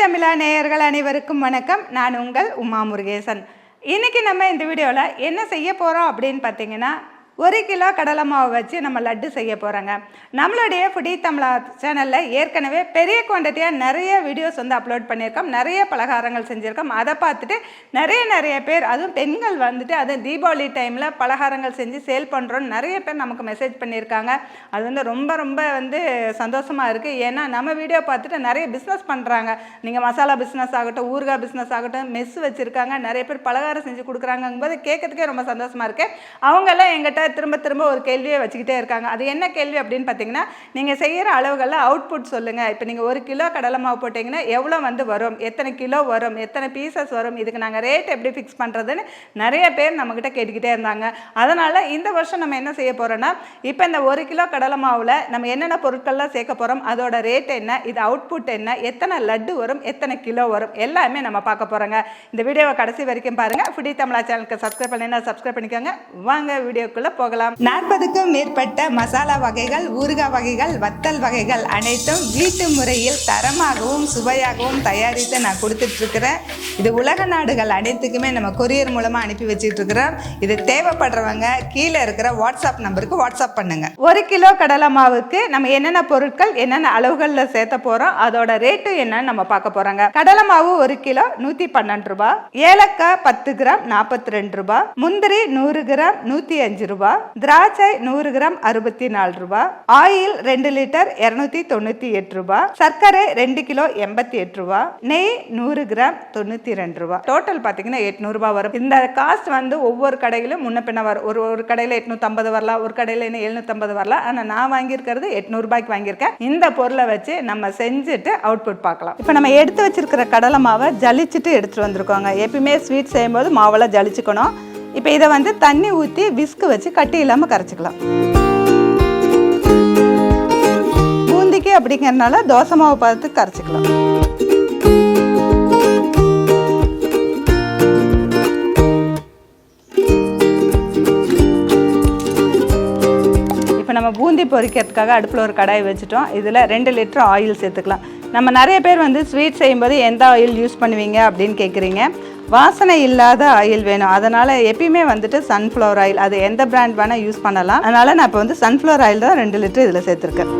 தமிழா நேயர்கள் அனைவருக்கும் வணக்கம். நான் உங்கள் உமா முருகேசன். இன்னைக்கு நம்ம இந்த வீடியோவில் என்ன செய்ய போகிறோம் அப்படின்னு பார்த்தீங்கன்னா ஒரு கிலோ கடலை மாவு வச்சு நம்ம லட்டு செய்ய போகிறோங்க நம்மளுடைய ஃபுடி தமிழா சேனலில் ஏற்கனவே பெரிய குவான்டிட்டியாக நிறைய வீடியோஸ் வந்து அப்லோட் பண்ணியிருக்கோம். நிறைய பலகாரங்கள் செஞ்சுருக்கோம். அதை பார்த்துட்டு நிறைய நிறைய பேர் அதுவும் பெண்கள் வந்துட்டு அது தீபாவளி டைமில் பலகாரங்கள் செஞ்சு சேல் பண்ணுறோன்னு நிறைய பேர் நமக்கு மெசேஜ் பண்ணியிருக்காங்க. அது வந்து ரொம்ப ரொம்ப வந்து சந்தோஷமாக இருக்குது ஏன்னா நம்ம வீடியோ பார்த்துட்டு நிறைய பிஸ்னஸ் பண்ணுறாங்க நீங்கள் மசாலா பிஸ்னஸ் ஆகட்டும் ஊறுகாய் பிஸ்னஸ் ஆகட்டும் மெஸ் வச்சுருக்காங்க. நிறைய பேர் பலகாரம் செஞ்சு கொடுக்குறாங்கும்போது கேட்கறதுக்கே ரொம்ப சந்தோஷமாக இருக்குது அவங்கெல்லாம் எங்கிட்ட திரும்ப திரும்ப ஒரு கேள்வியை வச்சுக்கிட்டே இருக்காங்க. அது என்ன கேள்வி அப்படின்னு பார்த்தீங்கன்னா நீங்கள் செய்கிற அளவுகளில் அவுட்புட் சொல்லுங்கள் இப்போ நீங்கள் ஒரு கிலோ கடலை மாவு போட்டிங்கன்னா எவ்வளோ வந்து வரும்? எத்தனை கிலோ வரும்? எத்தனை பீசஸ் வரும்? இதுக்கு நாங்கள் ரேட் எப்படி ஃபிக்ஸ் பண்ணுறதுன்னு நிறைய பேர் நம்மக்கிட்ட கேட்டுக்கிட்டே இருந்தாங்க. அதனால் இந்த வருஷம் நம்ம என்ன செய்ய போகிறோன்னா இப்போ இந்த ஒரு கிலோ கடலை மாவில் நம்ம என்னென்ன பொருட்கள்லாம் சேர்க்க போகிறோம் அதோட ரேட் என்ன? இது அவுட்புட் என்ன? எத்தனை லட்டு வரும்? எத்தனை கிலோ வரும்? எல்லாமே நம்ம பார்க்க போகிறோங்க இந்த வீடியோவை கடைசி வரைக்கும் பாருங்கள் ஃபுடி தமிழா சேனலுக்கு சப்ஸ்கிரைப் பண்ணினா சப்ஸ்கிரைப் பண்ணிக்கோங்க. வாங்க வீடியோக்குள்ளே போகலாம். நாற்பதுக்கும் மேற்பட்ட மசாலா வகைகள் ஊறுகாய் வகைகள் வத்தல் வகைகள் அனைத்தும் வீட்டு முறையில் தரமாகவும் சுவையாகவும் தயாரித்து நான் கொடுத்துட்ருக்கிறேன். இது உலக நாடுகள் அனைத்துக்குமே நம்ம கொரியர் மூலமாக அனுப்பி வச்சுட்டு இருக்கிறோம் இது தேவைப்படுறவங்க கீழே இருக்கிற வாட்ஸ்அப் நம்பருக்கு வாட்ஸ்அப் பண்ணுங்க. ஒரு கிலோ கடலை மாவுக்கு நம்ம என்னென்ன பொருட்கள் என்னென்ன அளவுகளில் சேர்த்த போகிறோம் அதோட ரேட்டு என்னன்னு நம்ம பார்க்க போகிறாங்க கடலை மாவு ஒரு கிலோ நூற்றி பன்னெண்டு ரூபாய். ஏலக்காய் பத்து கிராம் நாற்பத்தி ரெண்டு ரூபாய். முந்திரி நூறு கிராம் நூற்றி அஞ்சு ரூபாய். திராட்சை நூறு கிராம் அறுபத்தி நாலு ரூபா ஆயில் ரெண்டு லிட்டர் இரநூத்தி தொண்ணூற்றி எட்டு ரூபா சர்க்கரை ரெண்டு கிலோ எண்பத்தி எட்டு ரூபா நெய் நூறு கிராம் தொண்ணூற்றி ரெண்டு ரூபா. டோட்டல் பார்த்தீங்கன்னா எட்நூறுபா வரும். இந்த காஸ்ட் வந்து ஒவ்வொரு கடையிலும் முன்ன பின்ன வரும். ஒரு ஒரு கடையில் எட்நூத்தம்பது வரலாம் ஒரு கடையில் என்ன எழுநூற்றம்பது வரலாம். ஆனால் நான் வாங்கியிருக்கிறது எட்நூறுபாய்க்கு வாங்கியிருக்கேன். இந்த பொருளை வச்சு நம்ம செஞ்சுட்டு அவுட்புட் பார்க்கலாம். இப்போ நம்ம எடுத்து வச்சிருக்கிற கடலை மாவை ஜலிச்சுட்டு எடுத்துட்டு வந்திருக்கோங்க. எப்பயுமே ஸ்வீட் செய்யும்போது மாவெல்லாம் ஜலிச்சுக்கணும். இப்போ இதை வந்து தண்ணி ஊற்றி விஸ்கு வச்சு கட்டி இல்லாமல் கரைச்சிக்கலாம். பூந்திக்கு அப்படிங்கிறனால தோசை மாவு பார்த்து கரைச்சிக்கலாம். இப்போ நம்ம பூந்தி பொரிக்கிறதுக்காக அடுப்பில் ஒரு கடாய் வச்சுட்டோம். இதில் ரெண்டு லிட்டர் ஆயில் சேர்த்துக்கலாம். நம்ம நிறைய பேர் வந்து ஸ்வீட் செய்யும்போது எந்த ஆயில் யூஸ் பண்ணுவீங்க அப்படின்னு கேட்குறீங்க வாசனை இல்லாத ஆயில் வேணும். அதனால் எப்பயுமே வந்துட்டு சன்ஃப்ளவர் ஆயில் அது எந்த பிராண்ட் வேணால் யூஸ் பண்ணலாம். அதனால் நான் இப்போ வந்து சன்ஃப்ளவர் ஆயில் தான் ரெண்டு லிட்டர் இதில் சேர்த்துருக்கேன்.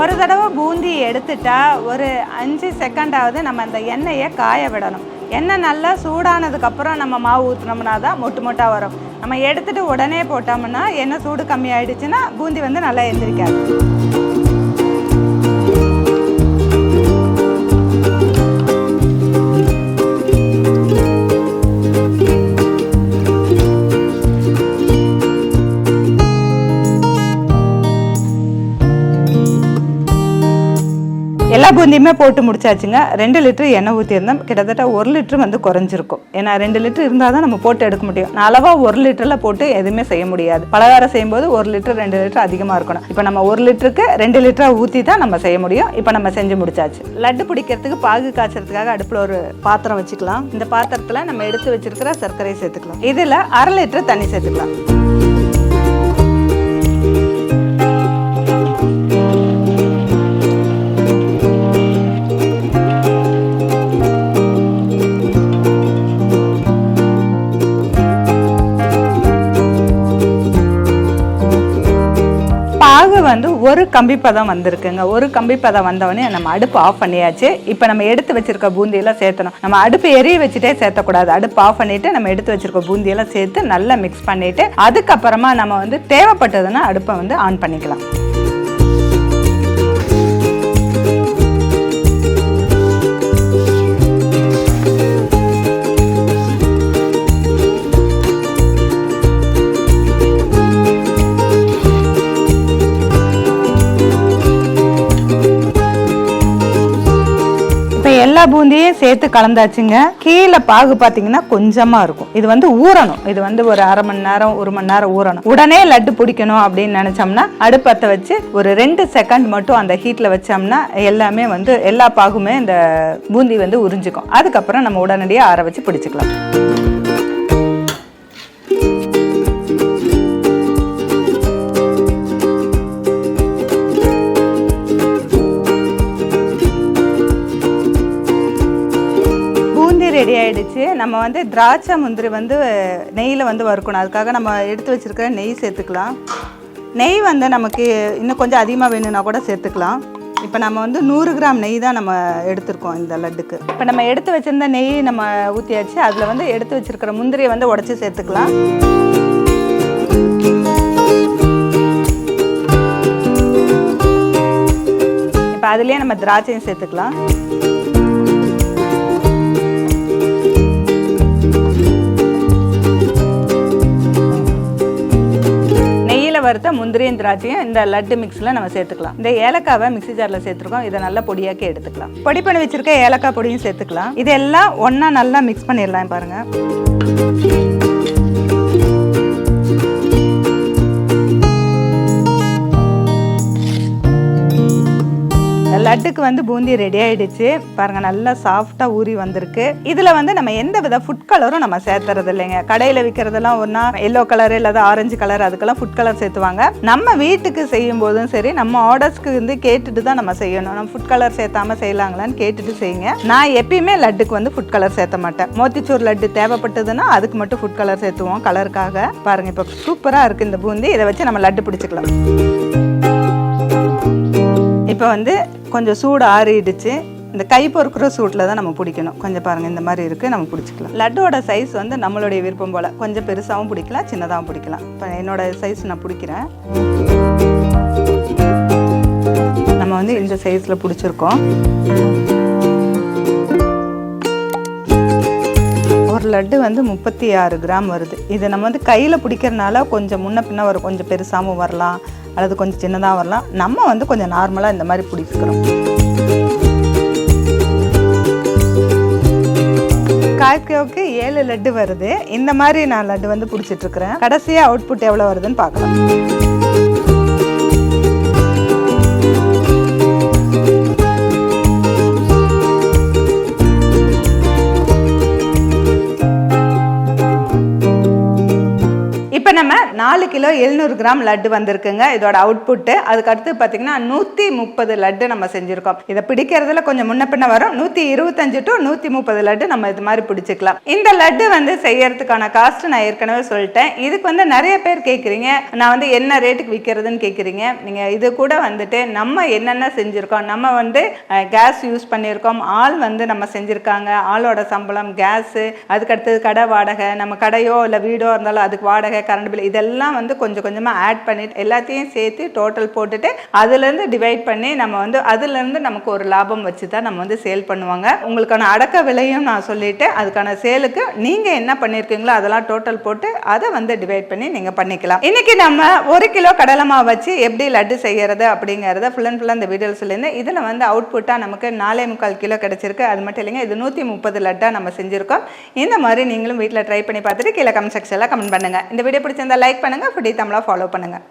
ஒரு தடவை பூந்தி எடுத்துட்டா ஒரு அஞ்சு செகண்டாவது நம்ம அந்த எண்ணெயை காய விடணும். எண்ணெய் நல்லா சூடானதுக்கப்புறம் நம்ம மாவு ஊற்றினோம்னா தான் மொட்டு மொட்டாக வரும். நம்ம எடுத்துகிட்டு உடனே போட்டோம்னா எண்ணெய் சூடு கம்மியாயிடுச்சுன்னா பூந்தி வந்து நல்லா எழுந்திரிக்காது பூந்தியுமே போட்டு முடிச்சாச்சுங்க. ரெண்டு லிட்டர் எண்ணெய் ஊற்றியிருந்தோம் கிட்டத்தட்ட ஒரு லிட்டர் வந்து குறைஞ்சிருக்கும். ஏன்னா ரெண்டு லிட்டர் இருந்தால் தான் நம்ம போட்டு எடுக்க முடியும். நான் ஒரு லிட்டரில் போட்டு எதுவுமே செய்ய முடியாது. பலகாரம் செய்யும்போது ஒரு லிட்டர் ரெண்டு லிட்டர் அதிகமாக இருக்கணும். இப்போ நம்ம ஒரு லிட்டருக்கு ரெண்டு லிட்டராக ஊற்றி தான் நம்ம செய்ய முடியும். இப்போ நம்ம செஞ்சு முடிச்சாச்சு. லட்டு பிடிக்கிறதுக்கு பாகு காய்ச்சறதுக்காக அடுப்பில் ஒரு பாத்திரம் வச்சுக்கலாம். இந்த பாத்திரத்தில் நம்ம எடுத்து வச்சிருக்கிற சர்க்கரை சேர்த்துக்கலாம். இதில் அரை லிட்டர் தண்ணி சேர்த்துக்கலாம். வந்து ஒரு கம்பி பதம் வந்திருக்குங்க. ஒரு கம்பி பதம் வந்தவொடனே நம்ம அடுப்பு ஆஃப் பண்ணியாச்சு. இப்போ நம்ம எடுத்து வச்சிருக்க பூந்தியெல்லாம் சேர்த்தணும். நம்ம அடுப்பு எரிய வச்சுட்டே சேர்த்தக்கூடாது. அடுப்பு ஆஃப் பண்ணிட்டு நம்ம எடுத்து வச்சிருக்க பூந்தியெல்லாம் சேர்த்து நல்லா மிக்ஸ் பண்ணிட்டு அதுக்கப்புறமா நம்ம வந்து தேவைப்பட்டதுன்னா அடுப்பை வந்து ஆன் பண்ணிக்கலாம். எல்லா பூந்தியும் சேர்த்து கலந்தாச்சுங்க. கீழே பாகு பார்த்தீங்கன்னா கொஞ்சமாக இருக்கும். இது வந்து ஊறணும். இது வந்து ஒரு அரை மணி நேரம் ஒரு மணி நேரம் ஊறணும். உடனே லட்டு பிடிக்கணும் அப்படின்னு நினச்சோம்னா அடுப்பத்தை வச்சு ஒரு ரெண்டு செகண்ட் மட்டும் அந்த ஹீட்டில் வச்சோம்னா எல்லாமே வந்து எல்லா பாகுமே இந்த பூந்தி வந்து உறிஞ்சிக்கும். அதுக்கப்புறம் நம்ம உடனடியாக ஆற வச்சு பிடிச்சிக்கலாம். ரெடி ஆயிடுச்சு. நம்ம வந்து திராட்சை முந்திரி வந்து நெய்யில் வந்து வறுக்கணும். அதுக்காக நம்ம எடுத்து வச்சிருக்கிற நெய் சேர்த்துக்கலாம். நெய் வந்து நமக்கு இன்னும் கொஞ்சம் அதிகமாக வேணும்னா கூட சேர்த்துக்கலாம். இப்போ நம்ம வந்து நூறு கிராம் நெய் தான் நம்ம எடுத்திருக்கோம் இந்த லட்டுக்கு. இப்போ நம்ம எடுத்து வச்சிருந்த நெய் நம்ம ஊற்றியாச்சு அதில் வந்து எடுத்து வச்சிருக்கிற முந்திரியை வந்து உடச்சி சேர்த்துக்கலாம். இப்போ அதுலேயே நம்ம திராட்சையும் சேர்த்துக்கலாம். வறுத்த முந்திரியும் திராட்சையும் இந்த லட்டு மிக்ஸில் நம்ம சேர்த்துக்கலாம். இந்த ஏலக்காவை மிக்ஸி ஜாரில் சேர்த்துருக்கோம். இதை நல்லா பொடியாக்கி எடுத்துக்கலாம் பொடி பண்ணி வச்சிருக்க ஏலக்காய் பொடியும் சேர்த்துக்கலாம். இதெல்லாம் ஒன்றா நல்லா மிக்ஸ் பண்ணிடலாம் பாருங்கள் லட்டுக்கு வந்து பூந்தி ரெடி ஆயிடுச்சு. பாருங்க நல்லா சாஃப்டா ஊறி வந்திருக்கு. இதுல வந்து நம்ம எந்த வித ஃபுட் கலரும் நம்ம சேர்த்துறது இல்லைங்க. கடையில விற்கிறதெல்லாம் ஒன்றா எல்லோ கலர் இல்லாத ஆரஞ்சு கலர் அதுக்கெல்லாம் ஃபுட் கலர் சேர்த்துவாங்க. நம்ம வீட்டுக்கு செய்யும் போதும் சரி நம்ம ஆர்டர்ஸ்க்கு வந்து கேட்டுட்டு தான் நம்ம செய்யணும். நம்ம ஃபுட் கலர் சேர்த்தாம செய்யலாங்களான்னு கேட்டுட்டு செய்யுங்க. நான் எப்பயுமே லட்டுக்கு வந்து ஃபுட் கலர் சேர்த்த மாட்டேன். மோத்திச்சூர் லட்டு தேவைப்பட்டதுன்னா அதுக்கு மட்டும் ஃபுட் கலர் சேர்த்துவோம் கலருக்காக பாருங்க இப்போ சூப்பராக இருக்கு இந்த பூந்தி. இதை வச்சு நம்ம லட்டு பிடிச்சிக்கலாம். இப்போ வந்து கொஞ்சம் சூடு ஆறிடுச்சு. இந்த கை பொறுக்கிற சூட்டில் தான் நம்ம பிடிக்கணும். கொஞ்சம் பாருங்கள் இந்த மாதிரி இருக்குது நம்ம பிடிச்சிக்கலாம். லட்டோட சைஸ் வந்து நம்மளுடைய விருப்பம் போல் கொஞ்சம் பெருசாகவும் பிடிக்கலாம் சின்னதாகவும் பிடிக்கலாம். இப்போ என்னோட சைஸ் நான் பிடிக்கிறேன். நம்ம வந்து இந்த சைஸில் பிடிச்சிருக்கோம். லட்டு வந்து முப்பத்தி ஆறு கிராம் வருது. இது நம்ம வந்து கையில் பிடிக்கிறனால கொஞ்சம் முன்ன பின்ன வரும். கொஞ்சம் பெருசாகவும் வரலாம். அல்லது கொஞ்சம் சின்னதாக வரலாம். நம்ம வந்து கொஞ்சம் நார்மலாக இந்த மாதிரி பிடிச்சிக்கிறோம். கால் ஏழு லட்டு வருது. இந்த மாதிரி நான் லட்டு வந்து பிடிச்சிட்டுருக்குறேன் கடைசியாக அவுட்புட் எவ்வளோ வருதுன்னு பார்க்கலாம். நாலு கிலோ எழுநூறு கிராம் லட்டு வந்திருக்குங்க. இதோட அவுட்புட்டு அதுக்கடுத்து பார்த்தீங்கன்னா நூற்றி முப்பது லட்டு நம்ம செஞ்சுருக்கோம். இதை பிடிக்கிறதுல கொஞ்சம் முன்ன பின்ன வரும். நூற்றி இருபத்தஞ்சு டு நூற்றி முப்பது லட்டு நம்ம இது மாதிரி பிடிச்சிக்கலாம். இந்த லட்டு வந்து செய்யறதுக்கான காஸ்ட் நான் ஏற்கனவே சொல்லிட்டேன். இதுக்கு வந்து நிறைய பேர் கேட்குறீங்க நான் வந்து என்ன ரேட்டுக்கு விற்கிறதுன்னு கேட்குறீங்க நீங்கள் இது கூட வந்துட்டு நம்ம என்னென்ன செஞ்சுருக்கோம். நம்ம வந்து கேஸ் யூஸ் பண்ணியிருக்கோம் ஆள் வந்து நம்ம செஞ்சுருக்காங்க. ஆளோட சம்பளம் கேஸு அதுக்கடுத்தது கடை வாடகை. நம்ம கடையோ இல்லை வீடோ இருந்தாலும் அதுக்கு வாடகை கரண்ட் பில் இதெல்லாம் வந்து கொஞ்சம் கொஞ்சமாக ஆட் பண்ணிட்டு எல்லாத்தையும் சேர்த்து டோட்டல் போட்டுட்டு அதுலேருந்து டிவைட் பண்ணி நம்ம வந்து அதுலேருந்து நமக்கு ஒரு லாபம் வச்சு தான் நம்ம வந்து சேல் பண்ணுவாங்க. உங்களுக்கான அடக்க விலையும் நான் சொல்லிட்டு அதுக்கான சேலுக்கு நீங்கள் என்ன பண்ணியிருக்கீங்களோ அதெல்லாம் டோட்டல் போட்டு அதை வந்து டிவைட் பண்ணி நீங்கள் பண்ணிக்கலாம். இன்றைக்கி நம்ம ஒரு கிலோ கடலை மாவு வச்சு எப்படி லட்டு செய்கிறது அப்படிங்கிறத ஃபுல் அண்ட் ஃபுல்லாக இந்த வீடியோவில் சொல்லியிருந்தேன். இதில் வந்து அவுட்புட்டாக நமக்கு நாலே முக்கால் கிலோ கிடச்சிருக்கு. அது மட்டும் இல்லைங்க இது நூற்றி முப்பது லட்டாக நம்ம செஞ்சுருக்கோம். இந்த மாதிரி நீங்களும் வீட்டில் ட்ரை பண்ணி பார்த்துட்டு கீழே கமெண்ட் செக்ஷனில் கமெண்ட் பண்ணுங்கள் இந்த வீடியோ பிடிச்சிருந்தா லைக் பண்ணுங்கள் ஃபுடி தமிழாக ஃபாலோ பண்ணுங்கள்